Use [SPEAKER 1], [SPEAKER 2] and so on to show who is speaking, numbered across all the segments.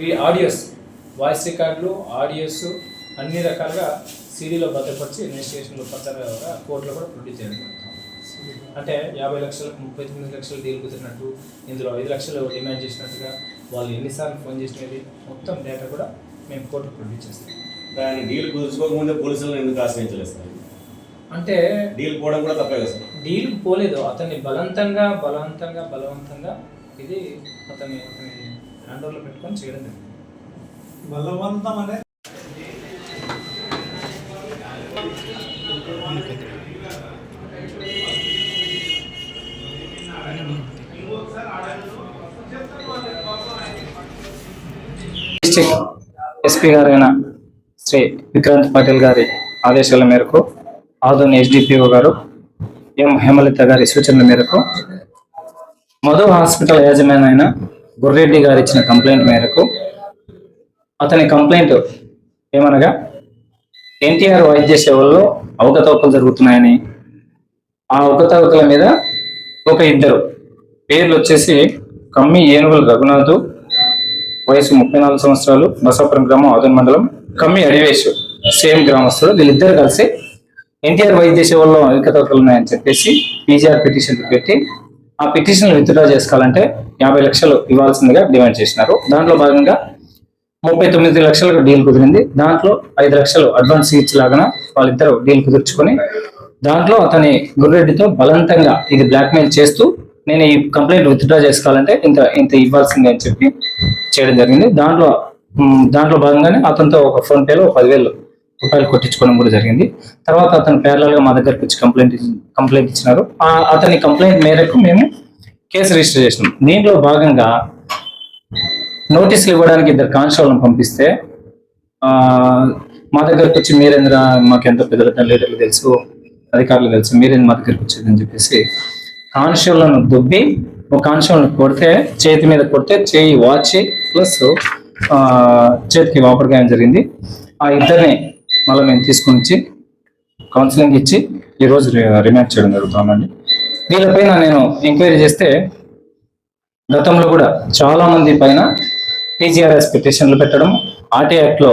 [SPEAKER 1] ఈ audios voice రికార్డులు audios అన్ని రకాలుగా సీడీలో భద్రపరిచి ఇన్వెస్టిగేషన్లో ఫర్దర్గా కోర్టులో కూడా ప్రొడ్యూస్ చేయడం జరుగుతుంది. అంటే యాభై లక్షలకు ముప్పై తొమ్మిది లక్షలు డీల్ కుదిరినట్టు ఇందులో ఐదు లక్షలు డిమాండ్ చేసినట్టుగా వాళ్ళు ఎన్నిసార్లు ఫోన్ చేసినది మొత్తం డేటా కూడా మేము కోర్టుకు ప్రొడ్యూస్ చేస్తాం.
[SPEAKER 2] దాన్ని డీల్ కుదుర్చుకోకముందే పోలీసులను ఎందుకు ఆశ్రయించలేదు సార్?
[SPEAKER 1] అంటే
[SPEAKER 2] డీల్ పోవడం కూడా తప్పే కదా
[SPEAKER 1] డీల్ పోలేదు. అతన్ని బలవంతంగా బలవంతంగా బలవంతంగా ఇది అతన్ని అతని హ్యాండ్ ఓవర్లో పెట్టుకొని చేయడం జరిగింది.
[SPEAKER 3] బలవంతం అనే
[SPEAKER 1] డిస్ట్రిక్ట్ ఎస్పీ గారైన శ్రీ విక్రాంత్ పాటిల్ గారి ఆదేశాల మేరకు ఆదోని ఎస్డిపిఓ గారు ఎం హేమలత గారి సూచనల మేరకు మధు హాస్పిటల్ యాజమాన్య అయిన గుర్రెడ్డి గారు ఇచ్చిన కంప్లైంట్ మేరకు అతని కంప్లైంట్ ఏమనగా ఎన్టీఆర్ వైద్య సేవల్లో అవకతవకలు జరుగుతున్నాయని ఆ అవకతవకల మీద ఒక ఇద్దరు పేర్లు వచ్చేసి కమ్మి ఏనుగులు రఘునాథు వయసు ముప్పై నాలుగు సంవత్సరాలు బసాపురం గ్రామం ఆదన్ మండలం కమ్మి అడివేష్ సేమ్ గ్రామస్తులు వీళ్ళిద్దరు కలిసి ఎన్టీఆర్ వైద్య సేవల్లో అధికతలు ఉన్నాయని చెప్పేసి పీజీఆర్ పిటిషన్ పెట్టి ఆ పిటిషన్ విత్డ్రా చేసుకోవాలంటే యాభై లక్షలు ఇవ్వాల్సిందిగా డిమాండ్ చేసినారు. దాంట్లో భాగంగా ముప్పై తొమ్మిది లక్షలకు డీల్ కుదిరింది. దాంట్లో ఐదు లక్షలు అడ్వాన్స్ ఇచ్చేలాగా వాళ్ళిద్దరు డీల్ కుదుర్చుకొని దాంట్లో అతని గుర్రెడ్డితో బలవంతంగా ఇది బ్లాక్మెయిల్ చేస్తూ నేను ఈ కంప్లైంట్ విత్డ్రా చేసుకోవాలంటే ఇంత ఇంత ఇవ్వాల్సిందే అని చెప్పి చేయడం జరిగింది. దాంట్లో దాంట్లో భాగంగానే అతనితో ఒక ఫోన్ పేలో పదివేలు రూపాయలు కొట్టించుకోవడం కూడా జరిగింది. తర్వాత అతను parallel మా దగ్గరకు వచ్చి కంప్లైంట్ కంప్లైంట్ ఇచ్చినారు. ఆ అతని కంప్లైంట్ మేరకు మేము కేసు రిజిస్టర్ చేసినాం. దీంట్లో భాగంగా నోటీసులు ఇవ్వడానికి ఇద్దరు కానిస్టేబుల్ని పంపిస్తే మా దగ్గరకు వచ్చి మీరేంద్ర మాకు ఎంతో పెద్ద లీడర్లు తెలుసు అధికారులు తెలుసు మీరేంద్ర మా దగ్గరకు వచ్చేదని చెప్పేసి కానిస్టేబుల్ను దుబ్బి ఒక కానిస్టేబుల్ని కొడితే చేతి మీద కొడితే చేయి వాచి ప్లస్ చేతికి వాపడిగాయం జరిగింది. ఆ ఇద్దరిని మళ్ళీ మేము తీసుకొని వచ్చి కౌన్సిలింగ్ ఇచ్చి ఈరోజు రిమాండ్ చేయడం జరుగుతుందండి వీళ్ళపైన నేను ఎంక్వైరీ చేస్తే గతంలో కూడా చాలా మంది పైన టీజీఆర్ఎస్ పిటిషన్లు పెట్టడం ఆర్టీ యాక్ట్లో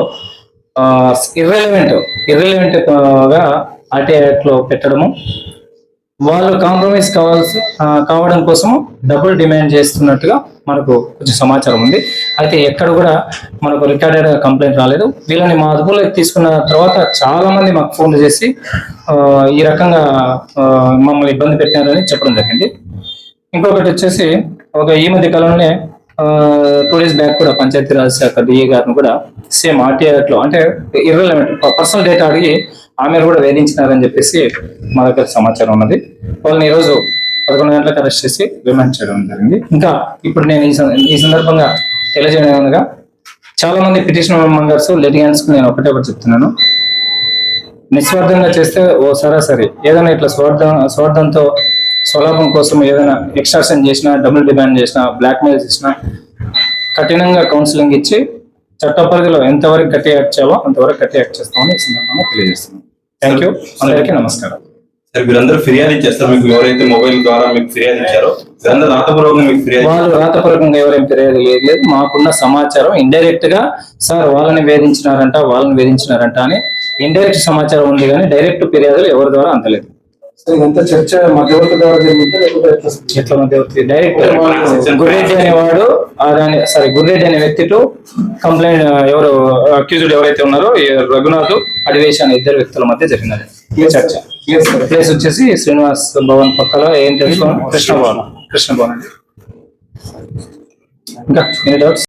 [SPEAKER 1] ఇర్రెలవెంట్ ఇర్రెలవెంట్ ఆర్టీ యాక్ట్లో పెట్టడము వాళ్ళు కాంప్రమైజ్ కావాల్సి కావడం కోసం డబుల్ డిమాండ్ చేస్తున్నట్టుగా మనకు కొంచెం సమాచారం ఉంది. అయితే ఎక్కడ కూడా మనకు రికార్డెడ్ కంప్లైంట్ రాలేదు. వీళ్ళని మా అదుపులోకి తీసుకున్న తర్వాత చాలా మంది మాకు ఫోన్లు చేసి ఈ రకంగా మమ్మల్ని ఇబ్బంది పెట్టినారని చెప్పడం జరిగింది. ఇంకొకటి వచ్చేసి ఒక ఈ మధ్య కాలంలోనే టూ డేస్ బ్యాక్ కూడా పంచాయతీరాజ్ శాఖ డిఏ గారిని కూడా సేమ్ ఆర్టీఆర్ అంటే ఇర్రెలవెంట్ పర్సనల్ డేటా అడిగి ఆమె కూడా వేధించినారని చెప్పేసి మా దగ్గర సమాచారం ఉన్నది. వాళ్ళని ఈరోజు పదకొండు గంటలకు అరెస్ట్ చేసి రిమాండ్ చేయడం జరిగింది. ఇంకా ఇప్పుడు నేను ఈ ఈ సందర్భంగా తెలియజేయడం అనగా చాలా మంది పిటిషన్ మెంబర్స్ లిటిగెంట్స్ నేను ఒకటే ఒకటి చెప్తున్నాను. నిస్వార్థంగా చేస్తే ఓ సరాసరి. ఏదైనా ఇట్లా స్వార్థం స్వార్థంతో స్వలాభం కోసం ఏదైనా ఎక్స్ట్రాక్షన్ చేసినా డబుల్ డిమాండ్ చేసినా బ్లాక్మెయిల్ చేసినా కఠినంగా కౌన్సిలింగ్ ఇచ్చి చట్ట పరిధిలో ఎంతవరకు గట్టి యాక్ట్ చేయాలో అంతవరకు గట్టి యాక్ట్ చేస్తామని ఈ సందర్భంగా తెలియజేస్తున్నాను. థ్యాంక్ యూ అందరికీ నమస్కారం.
[SPEAKER 4] సరే వీరందరూ ఫిర్యాదు ఇచ్చేస్తారు. మీకు ఎవరైతే మొబైల్ ద్వారా మీకు ఫిర్యాదు ఇచ్చారో వీరందరూ రాతపూర్వకంగా మీకు ఫిర్యాదు
[SPEAKER 1] వాళ్ళు రాతపూర్వకంగా ఎవరేం ఫిర్యాదు లేదు లేదు. మాకున్న సమాచారం ఇండైరెక్ట్గా సార్ వాళ్ళని వేధించినారంట వాళ్ళని వేధించినారంట అని ఇండైరెక్ట్ సమాచారం ఉంది కానీ డైరెక్ట్ ఫిర్యాదులు ఎవరి ద్వారా అందలేదు.
[SPEAKER 3] ఇదంతా చర్చ మధ్యవర్తి ద్వారా జరిగింది లేకపోతే ఎట్లా సార్?
[SPEAKER 1] ఎట్లా మధ్యవర్తి డైరెక్ట్ గుర్రెడ్డి అనేవాడు ఆ దాని సారీ గుర్రెడ్డి అనే వ్యక్తి టు కంప్లైంట్ ఎవరు అక్యూజ్డ్ ఎవరైతే ఉన్నారో రఘునాథ్ అడివేష్ అనే ఇద్దరు వ్యక్తుల మధ్య జరిగినది. ఈ చర్చ. ప్లేస్ వచ్చేసి శ్రీనివాస్ భవన్ పక్కల ఏం తెలుసు కృష్ణ భవన్ కృష్ణ భవన్ ఇంకా ఎనీ డౌట్స్